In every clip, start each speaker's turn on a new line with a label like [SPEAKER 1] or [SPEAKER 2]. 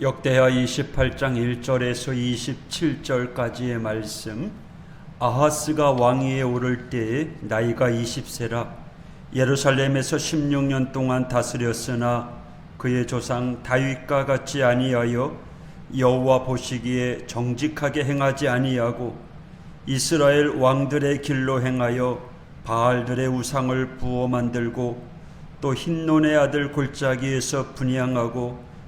[SPEAKER 1] 역대하 28장 1절에서 27절까지의 말씀 아하스가 왕위에 오를 때에 나이가 20세라. 예루살렘에서 16년 동안 다스렸으나 그의 조상 다윗과 같이 아니하여 여호와 보시기에 정직하게 행하지 아니하고 이스라엘 왕들의 길로 행하여 바알들의 우상을 부어 만들고 또 흰논의 아들 골짜기에서 분양하고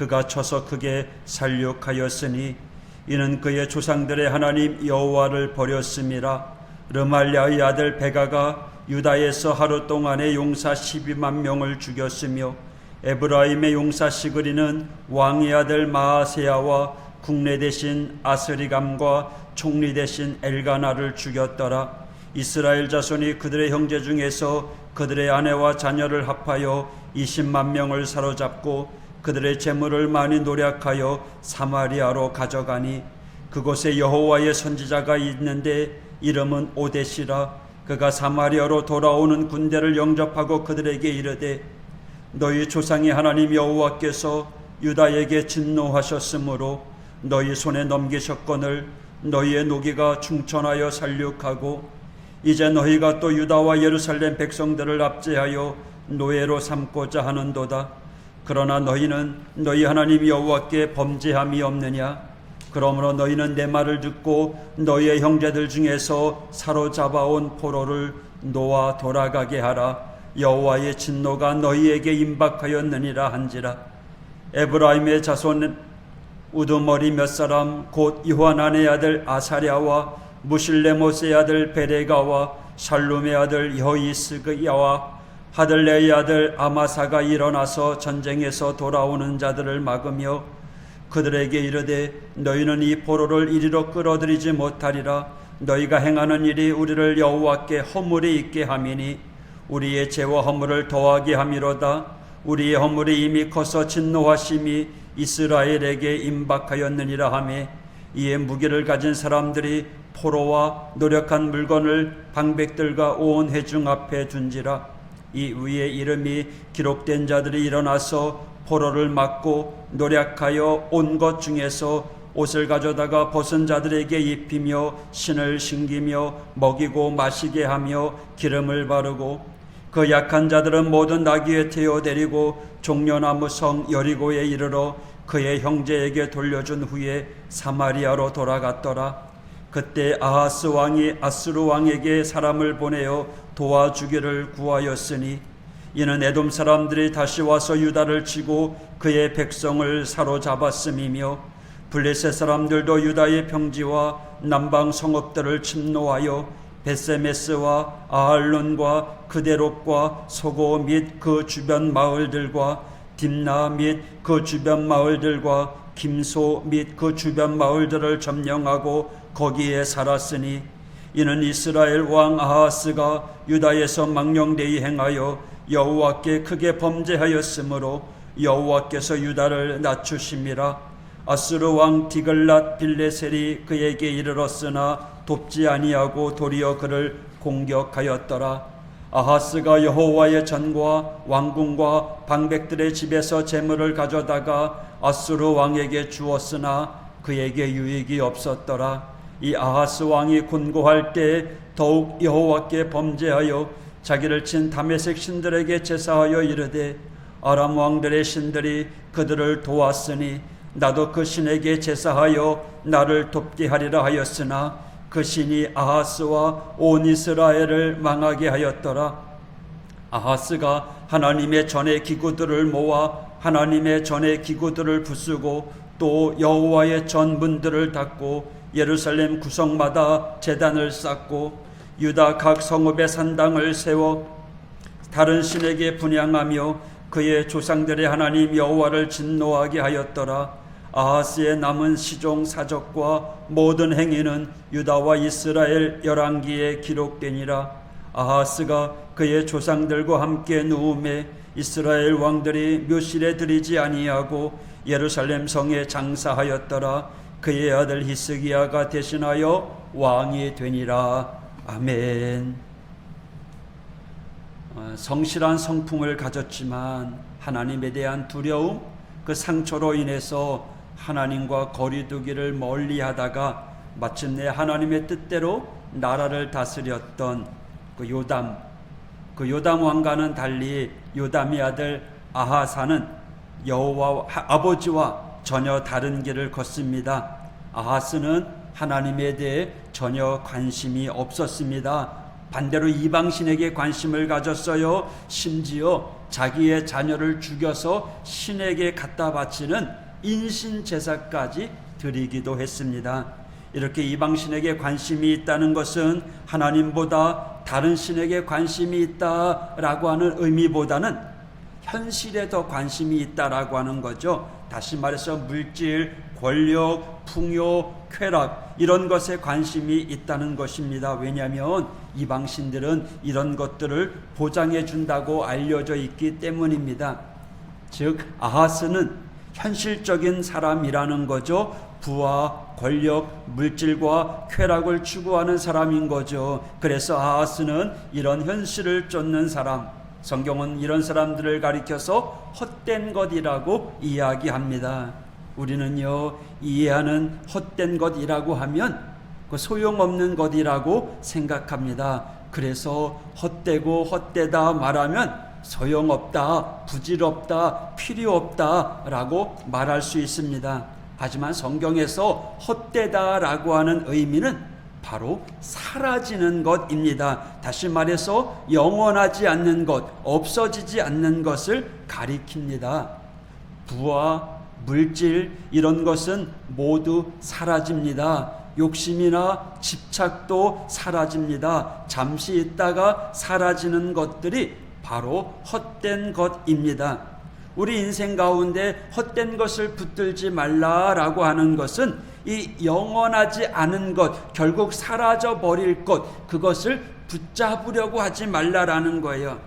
[SPEAKER 1] 그가 쳐서 크게 살육하였으니 이는 그의 조상들의 하나님 여호와를 버렸음이라. 르말야의 아들 베가가 유다에서 하루 동안에 용사 12만 명을 죽였으며 에브라임의 용사 시그리는 왕의 아들 마아세야와 국내 대신 아스리감과 총리 대신 엘가나를 죽였더라. 이스라엘 자손이 그들의 형제 중에서 그들의 아내와 자녀를 합하여 20만 명을 사로잡고 그들의 재물을 많이 노력하여 사마리아로 가져가니 그곳에 여호와의 선지자가 있는데 이름은 오데시라. 그가 사마리아로 돌아오는 군대를 영접하고 그들에게 이르되 너희 조상의 하나님 여호와께서 유다에게 진노하셨으므로 너희 손에 넘기셨거늘 너희의 노기가 충천하여 살육하고 이제 너희가 또 유다와 예루살렘 백성들을 압제하여 노예로 삼고자 하는도다 그러나 너희는 너희 하나님 여호와께 범죄함이 없느냐? 그러므로 너희는 내 말을 듣고 너희의 형제들 중에서 사로잡아온 포로를 놓아 돌아가게 하라. 여호와의 진노가 너희에게 임박하였느니라 한지라. 에브라임의 자손 우두머리 몇 사람 곧 요한안의 아들 아사랴와 무실레모스의 아들 베레가와 샬룸의 아들 여이스그야와 하들레의 아들 아마사가 일어나서 전쟁에서 돌아오는 자들을 막으며 그들에게 이르되 너희는 이 포로를 이리로 끌어들이지 못하리라. 너희가 행하는 일이 우리를 여호와께 허물이 있게 함이니 우리의 죄와 허물을 더하게 함이로다. 우리의 허물이 이미 커서 진노하심이 이스라엘에게 임박하였느니라 하매 이에 무기를 가진 사람들이 포로와 노력한 물건을 방백들과 온 회중 앞에 둔지라 이 위에 이름이 기록된 자들이 일어나서 포로를 막고 노력하여 온 것 중에서 옷을 가져다가 벗은 자들에게 입히며 신을 신기며 먹이고 마시게 하며 기름을 바르고 그 약한 자들은 모든 나귀에 태워 데리고 종려나무 성 여리고에 이르러 그의 형제에게 돌려준 후에 사마리아로 돌아갔더라. 그때 아하스 왕이 아스루 왕에게 사람을 보내어 도와주기를 구하였으니 이는 에돔 사람들이 다시 와서 유다를 치고 그의 백성을 사로잡았음이며 블레셋 사람들도 유다의 평지와 남방 성읍들을 침노하여 베세메스와 아할론과 그데롯과 소고 및 그 주변 마을들과 딥나 및 그 주변 마을들과 김소 및 그 주변 마을들을 점령하고 거기에 살았으니 이는 이스라엘 왕 아하스가 유다에서 망령되이 행하여 여호와께 크게 범죄하였으므로 여호와께서 유다를 낮추심이라. 아스르 왕 디글랏 빌레셀이 그에게 이르렀으나 돕지 아니하고 도리어 그를 공격하였더라. 아하스가 여호와의 전과 왕궁과 방백들의 집에서 재물을 가져다가 아스르 왕에게 주었으나 그에게 유익이 없었더라 이 아하스 왕이 곤고할 때 더욱 여호와께 범죄하여 자기를 친 다메섹 신들에게 제사하여 이르되 아람 왕들의 신들이 그들을 도왔으니 나도 그 신에게 제사하여 나를 돕게 하리라 하였으나 그 신이 아하스와 온 이스라엘을 망하게 하였더라. 아하스가 하나님의 전의 기구들을 모아 하나님의 전의 기구들을 부수고 또 여호와의 전문들을 닫고 예루살렘 구성마다 제단을 쌓고 유다 각 성읍의 산당을 세워 다른 신에게 분양하며 그의 조상들의 하나님 여호와를 진노하게 하였더라. 아하스의 남은 시종 사적과 모든 행위는 유다와 이스라엘 열왕기에 기록되니라. 아하스가 그의 조상들과 함께 누움에 이스라엘 왕들이 묘실에 들이지 아니하고 예루살렘 성에 장사하였더라 그의 아들 히스기야가 대신하여 왕이 되니라 아멘. 어, 성실한 성품을 가졌지만 하나님에 대한 두려움, 그 상처로 인해서 하나님과 거리두기를 멀리 하다가 마침내 하나님의 뜻대로 나라를 다스렸던 그 요담, 그 요담 왕과는 달리 요담의 아들 아하사는 여호와 아버지와 전혀 다른 길을 걷습니다. 아하스는 하나님에 대해 전혀 관심이 없었습니다. 반대로 이방신에게 관심을 가졌어요. 심지어 자기의 자녀를 죽여서 신에게 갖다 바치는 인신 제사까지 드리기도 했습니다. 이렇게 이방신에게 관심이 있다는 것은 하나님보다 다른 신에게 관심이 있다라고 하는 의미보다는 현실에 더 관심이 있다라고 하는 거죠. 다시 말해서 물질, 권력, 풍요, 쾌락 이런 것에 관심이 있다는 것입니다. 왜냐하면 이방신들은 이런 것들을 보장해 준다고 알려져 있기 때문입니다. 즉 아하스는 현실적인 사람이라는 거죠. 부와 권력, 물질과 쾌락을 추구하는 사람인 거죠. 그래서 아하스는 이런 현실을 쫓는 사람, 성경은 이런 사람들을 가리켜서 헛된 것이라고 이야기합니다. 우리는요, 이해하는 헛된 것이라고 하면 그 소용없는 것이라고 생각합니다. 그래서 헛되고 헛되다 말하면 소용없다, 부질없다, 필요 없다 라고 말할 수 있습니다. 하지만 성경에서 헛되다라고 하는 의미는 바로 사라지는 것입니다. 다시 말해서 영원하지 않는 것, 없어지지 않는 것을 가리킵니다. 부와 물질 이런 것은 모두 사라집니다. 욕심이나 집착도 사라집니다. 잠시 있다가 사라지는 것들이 바로 헛된 것입니다. 우리 인생 가운데 헛된 것을 붙들지 말라라고 하는 것은 이 영원하지 않은 것, 결국 사라져 버릴 것, 그것을 붙잡으려고 하지 말라라는 거예요.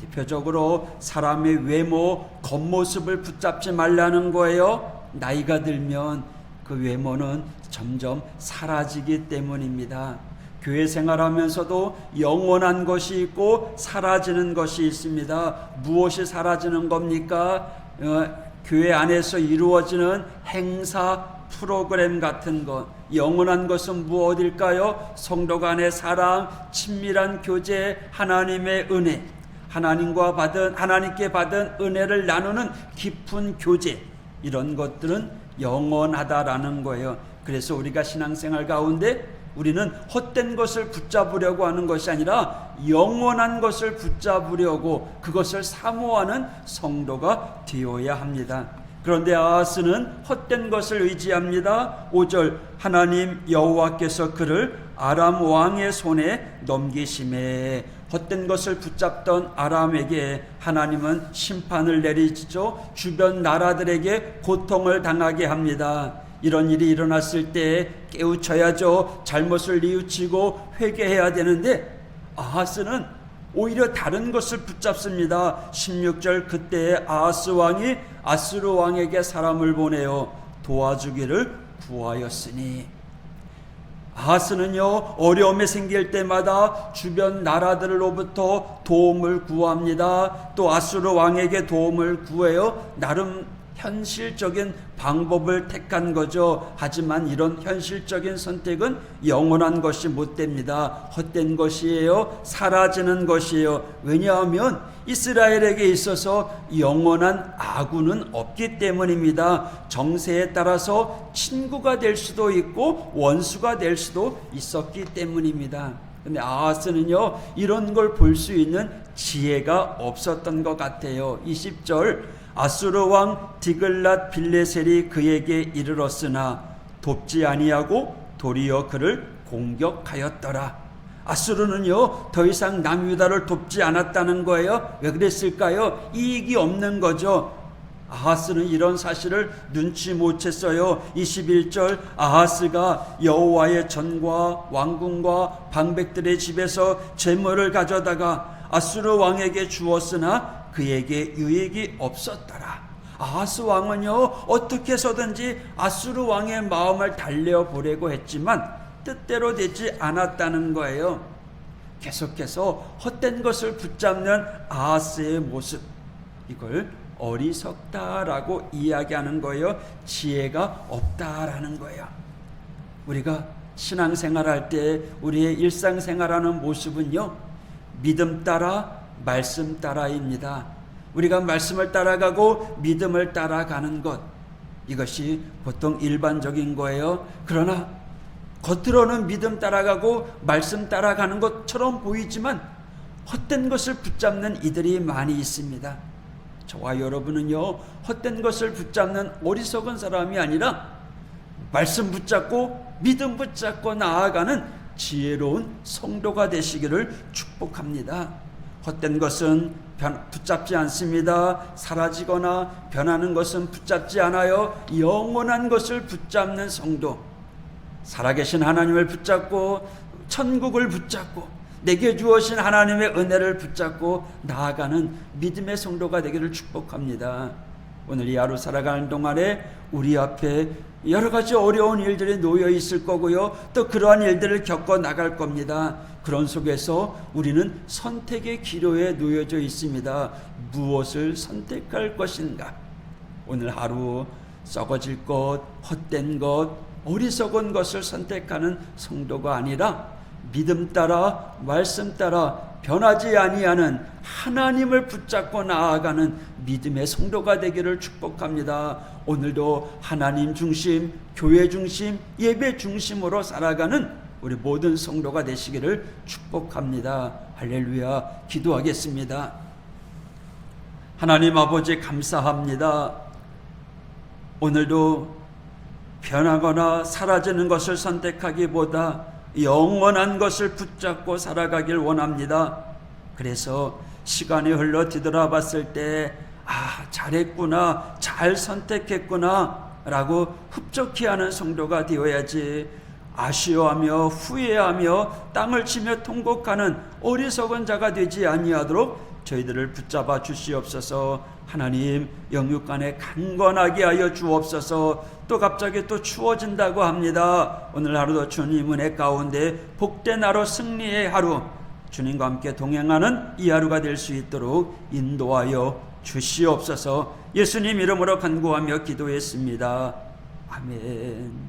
[SPEAKER 1] 대표적으로 사람의 외모, 겉모습을 붙잡지 말라는 거예요. 나이가 들면 그 외모는 점점 사라지기 때문입니다. 교회 생활하면서도 영원한 것이 있고 사라지는 것이 있습니다. 무엇이 사라지는 겁니까? 어, 교회 안에서 이루어지는 행사, 프로그램 같은 것. 영원한 것은 무엇일까요? 성도 간의 사랑, 친밀한 교제, 하나님의 은혜. 하나님과 받은 하나님께 받은 은혜를 나누는 깊은 교제 이런 것들은 영원하다라는 거예요. 그래서 우리가 신앙생활 가운데 우리는 헛된 것을 붙잡으려고 하는 것이 아니라 영원한 것을 붙잡으려고 그것을 사모하는 성도가 되어야 합니다. 그런데 아하스는 헛된 것을 의지합니다. 5절 하나님 여호와께서 그를 아람 왕의 손에 넘기심에 헛된 것을 붙잡던 아람에게 하나님은 심판을 내리죠. 주변 나라들에게 고통을 당하게 합니다. 이런 일이 일어났을 때 깨우쳐야죠. 잘못을 뉘우치고 회개해야 되는데 아하스는 오히려 다른 것을 붙잡습니다. 16절 그때 아하스 왕이 아스루 왕에게 사람을 보내어 도와주기를 구하였으니 아하스는요 어려움이 생길 때마다 주변 나라들로부터 도움을 구합니다. 또 아수르 왕에게 도움을 구해요. 나름 현실적인 방법을 택한 거죠. 하지만 이런 현실적인 선택은 영원한 것이 못 됩니다. 헛된 것이에요. 사라지는 것이에요. 왜냐하면 이스라엘에게 있어서 영원한 아군은 없기 때문입니다. 정세에 따라서 친구가 될 수도 있고 원수가 될 수도 있었기 때문입니다. 근데 아하스는요, 이런 걸 볼 수 있는 지혜가 없었던 것 같아요. 20절, 아수르 왕 디글랏 빌레셀이 그에게 이르렀으나 돕지 아니하고 도리어 그를 공격하였더라. 아수르는요 더 이상 남유다를 돕지 않았다는 거예요. 왜 그랬을까요? 이익이 없는 거죠. 아하스는 이런 사실을 눈치 못 챘어요. 21절 아하스가 여호와의 전과 왕궁과 방백들의 집에서 재물을 가져다가 아수르 왕에게 주었으나 그에게 유익이 없었더라. 아하스 왕은요 어떻게 해서든지 아수르 왕의 마음을 달래어 보려고 했지만 뜻대로 되지 않았다는 거예요. 계속해서 헛된 것을 붙잡는 아하스의 모습 이걸 어리석다라고 이야기하는 거예요. 지혜가 없다라는 거예요. 우리가 신앙생활할 때 우리의 일상생활하는 모습은요. 믿음 따라 말씀 따라입니다. 우리가 말씀을 따라가고 믿음을 따라가는 것 이것이 보통 일반적인 거예요. 그러나 겉으로는 믿음 따라가고 말씀 따라가는 것처럼 보이지만 헛된 것을 붙잡는 이들이 많이 있습니다. 저와 여러분은요, 헛된 것을 붙잡는 어리석은 사람이 아니라 말씀 붙잡고 믿음 붙잡고 나아가는 지혜로운 성도가 되시기를 축복합니다. 헛된 것은 변- 붙잡지 않습니다. 사라지거나 변하는 것은 붙잡지 않아요. 영원한 것을 붙잡는 성도. 살아계신 하나님을 붙잡고 천국을 붙잡고 내게 주어진 하나님의 은혜를 붙잡고 나아가는 믿음의 성도가 되기를 축복합니다. 오늘 이 하루 살아가는 동안에 우리 앞에 여러 가지 어려운 일들이 놓여 있을 거고요. 또 그러한 일들을 겪어 나갈 겁니다. 그런 속에서 우리는 선택의 기로에 놓여져 있습니다. 무엇을 선택할 것인가? 오늘 하루 썩어질 것, 헛된 것, 어리석은 것을 선택하는 성도가 아니라 믿음 따라 말씀 따라 변하지 아니하는 하나님을 붙잡고 나아가는 믿음의 성도가 되기를 축복합니다. 오늘도 하나님 중심, 교회 중심, 예배 중심으로 살아가는 우리 모든 성도가 되시기를 축복합니다. 할렐루야. 기도하겠습니다. 하나님 아버지 감사합니다. 오늘도 변하거나 사라지는 것을 선택하기보다 영원한 것을 붙잡고 살아가길 원합니다. 그래서 시간이 흘러 뒤돌아봤을 때, 아, 잘했구나, 잘 선택했구나, 라고 흡족해 하는 성도가 되어야지, 아쉬워하며 후회하며 땅을 치며 통곡하는 어리석은 자가 되지 아니하도록 저희들을 붙잡아 주시옵소서. 하나님 영육간에 강건하게 하여 주옵소서. 또 갑자기 또 추워진다고 합니다. 오늘 하루도 주님 은혜 가운데 복된 하루 승리의 하루 주님과 함께 동행하는 이 하루가 될 수 있도록 인도하여 주시옵소서. 예수님 이름으로 간구하며 기도했습니다. 아멘